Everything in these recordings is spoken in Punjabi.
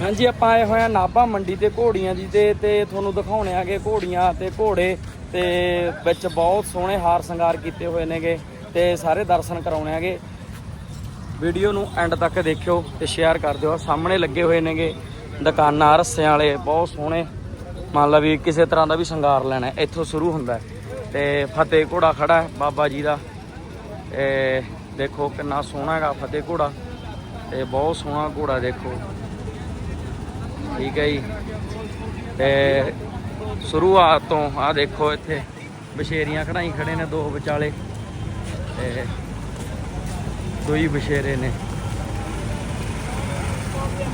ਹਾਂਜੀ, ਆਪਾਂ ਆਏ ਹੋਏ ਆ ਨਾਭਾ ਮੰਡੀ ਤੇ ਘੋੜੀਆਂ ਜੀ ਤੇ ਤੇ ਤੁਹਾਨੂੰ ਦਿਖਾਉਣੇ ਆਗੇ ਘੋੜੀਆਂ ਤੇ ਘੋੜੇ ਤੇ ਵਿੱਚ ਬਹੁਤ ਸੋਹਣੇ ਹਾਰ ਸ਼ਿੰਗਾਰ ਕੀਤੇ ਹੋਏ ਨੇਗੇ ਤੇ ਸਾਰੇ ਦਰਸ਼ਨ ਕਰਾਉਣੇ ਆਗੇ। ਵੀਡੀਓ ਨੂੰ ਐਂਡ ਤੱਕ ਦੇਖਿਓ ਤੇ ਸ਼ੇਅਰ ਕਰ ਦਿਓ। ਸਾਹਮਣੇ ਲੱਗੇ ਹੋਏ ਨੇਗੇ ਦੁਕਾਨਾਂ, ਰੱਸਿਆਂ ਵਾਲੇ, ਬਹੁਤ ਸੋਹਣੇ। ਮੰਨ ਲਾ ਵੀ ਕਿਸੇ ਤਰ੍ਹਾਂ ਦਾ ਵੀ ਸ਼ਿੰਗਾਰ ਲੈਣਾ, ਇੱਥੋਂ ਸ਼ੁਰੂ ਹੁੰਦਾ ਹੈ। ਤੇ ਫਤਿਹ ਘੋੜਾ ਖੜਾ ਹੈ ਬਾਬਾ ਜੀ ਦਾ। ਤੇ ਦੇਖੋ ਕਿੰਨਾ ਸੋਹਣਾ ਹੈਗਾ ਫਤਿਹ ਘੋੜਾ। ਤੇ ਬਹੁਤ ਸੋਹਣਾ ਘੋੜਾ ਦੇਖੋ। ਠੀਕ ਹੈ ਜੀ। ਤੇ ਸ਼ੁਰੂਆਤ ਤੋਂ ਆ ਦੇਖੋ ਇੱਥੇ ਬਸ਼ੇਰੀਆਂ ਕਢਾਈ ਖੜੇ ਨੇ ਦੋ ਵਿਚਾਲੇ। ਤੇ ਦੋ ਹੀ ਬਸ਼ੇਰੇ ਨੇ।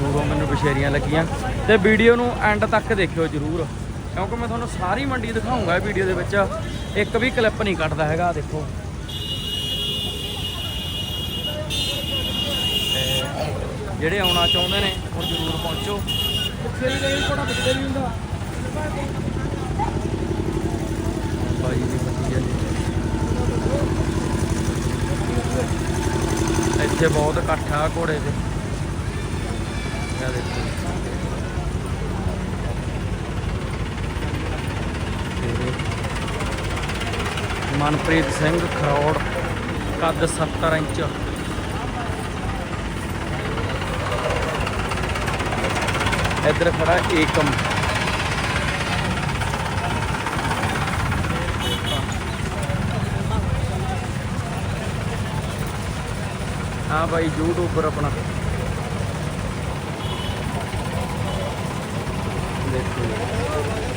ਦੂਰੋਂ ਮੈਨੂੰ ਬਸ਼ੇਰੀਆਂ ਲੱਗੀਆਂ। ਤੇ ਵੀਡੀਓ ਨੂੰ ਐਂਡ ਤੱਕ ਦੇਖਿਓ ਜਰੂਰ, ਕਿਉਂਕਿ ਮੈਂ ਤੁਹਾਨੂੰ ਸਾਰੀ ਮੰਡੀ ਦਿਖਾਉਂਗਾ ਵੀਡੀਓ ਦੇ ਵਿੱਚ। ਇੱਕ ਵੀ ਕਲਿੱਪ ਨਹੀਂ ਕੱਟਦਾ ਹੈਗਾ, ਆਹ ਦੇਖੋ। ਤੇ ਜਿਹੜੇ ਆਉਣਾ ਚਾਹੁੰਦੇ ਨੇ, ਉਹ ਜਰੂਰ ਪਹੁੰਚੋ। ਬਸ਼ੇਰੀ ਦੀ ਬੱਤੀ ਹੈ ਇੱਥੇ ਬਹੁਤ ਇਕੱਠ ਆ ਘੋੜੇ ਦੇ ਇਹ ਦੇਖੋ। ਤੇ ਮਨਪ੍ਰੀਤ ਸਿੰਘ ਖਰੋੜ, ਕੱਦ 70 ਇੰਚ। ਇੱਧਰ ਖੜਾ ਏਕਮ। ਹਾਂ ਭਾਈ ਯੂਟਿਊਬਰ ਆਪਣਾ। ਦੇਖੋ।